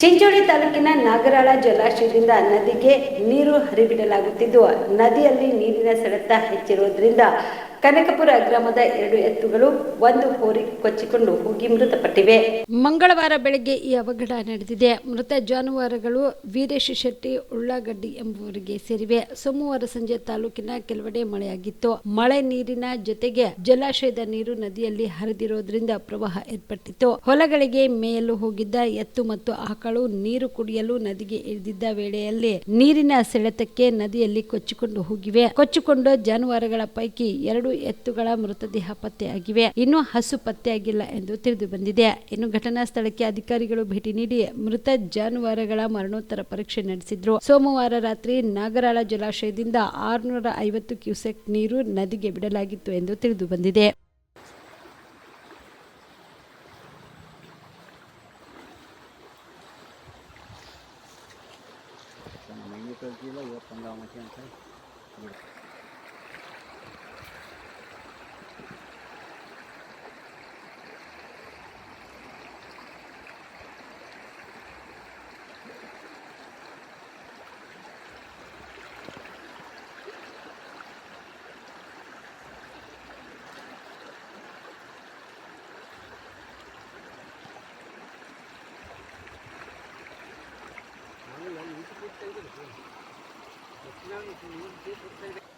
ಚಿಂಚೋಳಿ ತಾಲೂಕಿನ ನಾಗರಾಳ ಜಲಾಶಯದಿಂದ ನದಿಗೆ ನೀರು ಹರಿಬಿಡಲಾಗುತ್ತಿದ್ದು ನದಿಯಲ್ಲಿ ನೀರಿನ ಸೆಳೆತ ಹೆಚ್ಚಿರುವುದರಿಂದ ಕನಕಪುರ ಗ್ರಾಮದ ಎರಡು ಎತ್ತುಗಳು ಒಂದು ಹೋರಿ ಕೊಚ್ಚಿಕೊಂಡು ಹೋಗಿ ಮೃತಪಟ್ಟಿವೆ. ಮಂಗಳವಾರ ಬೆಳಗ್ಗೆ ಈ ಅವಘಡ ನಡೆದಿದೆ. ಮೃತ ಜಾನುವಾರುಗಳು ವೀರೇಶ ಶೆಟ್ಟಿ ಉಳ್ಳಾಗಡ್ಡಿ ಎಂಬುವರಿಗೆ ಸೇರಿವೆ. ಸೋಮವಾರ ಸಂಜೆ ತಾಲೂಕಿನ ಕೆಲವೆಡೆ ಮಳೆಯಾಗಿತ್ತು. ಮಳೆ ನೀರಿನ ಜೊತೆಗೆ ಜಲಾಶಯದ ನೀರು ನದಿಯಲ್ಲಿ ಹರಿದಿರೋದ್ರಿಂದ ಪ್ರವಾಹ ಏರ್ಪಟ್ಟಿತ್ತು. ಹೊಲಗಳಿಗೆ ಮೇಯಲು ಹೋಗಿದ್ದ ಎತ್ತು ಮತ್ತು ಆಕಳು ನೀರು ಕುಡಿಯಲು ನದಿಗೆ ಇಳಿದಿದ್ದ ವೇಳೆಯಲ್ಲಿ ನೀರಿನ ಸೆಳೆತಕ್ಕೆ ನದಿಯಲ್ಲಿ ಕೊಚ್ಚಿಕೊಂಡು ಹೋಗಿವೆ. ಕೊಚ್ಚಿಕೊಂಡು ಜಾನುವಾರುಗಳ ಪೈಕಿ ಎರಡು ಎತ್ತುಗಳ ಮೃತದೇಹ ಪತ್ತೆಯಾಗಿವೆ ಇನ್ನು ಹಸು ಪತ್ತೆಯಾಗಿಲ್ಲ ಎಂದು ತಿಳಿದು ಬಂದಿದೆ ಇನ್ನು ಘಟನಾ ಸ್ಥಳಕ್ಕೆ ಅಧಿಕಾರಿಗಳು ಭೇಟಿ ನೀಡಿ ಮೃತ ಜಾನುವಾರುಗಳ ಮರಣೋತ್ತರ ಪರೀಕ್ಷೆ ನಡೆಸಿದ್ರು. ಸೋಮವಾರ ರಾತ್ರಿ ನಾಗರಾಳ ಜಲಾಶಯದಿಂದ ಆರುನೂರ ಐವತ್ತು ಕ್ಯೂಸೆಕ್ ನೀರು ನದಿಗೆ ಬಿಡಲಾಗಿತ್ತು ಎಂದು ತಿಳಿದು ಬಂದಿದೆ ಕಲ್ತಿಲ್ಲ ಇವತ್ತು ಅಂತ 그냥 그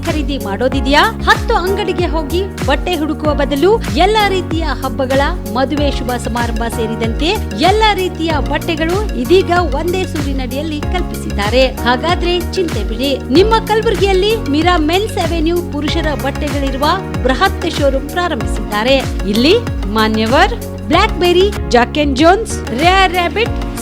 ಖರೀದಿ ಮಾಡೋದಿದೆಯಾ? ಹತ್ತು ಅಂಗಡಿಗೆ ಹೋಗಿ ಬಟ್ಟೆ ಹುಡುಕುವ ಬದಲು ಎಲ್ಲ ರೀತಿಯ ಹಬ್ಬಗಳ ಮದುವೆ ಶುಭ ಸಮಾರಂಭ ಸೇರಿದಂತೆ ಎಲ್ಲ ರೀತಿಯ ಬಟ್ಟೆಗಳು ಇದೀಗ ಒಂದೇ ಸೂರಿನಡಿಯಲ್ಲಿ ಕಲ್ಪಿಸಿದ್ದಾರೆ. ಹಾಗಾದ್ರೆ ಚಿಂತೆ ಬಿಡಿ. ನಿಮ್ಮ ಕಲಬುರಗಿಯಲ್ಲಿ ಮಿರಾ ಮೆನ್ಸ್ ಅವೆನ್ಯೂ ಪುರುಷರ ಬಟ್ಟೆಗಳಿರುವ ಬೃಹತ್ ಶೋರೂಮ್ ಪ್ರಾರಂಭಿಸಿದ್ದಾರೆ. ಇಲ್ಲಿ Manyavar Blackberry Jack and Jones, Rare Rabbit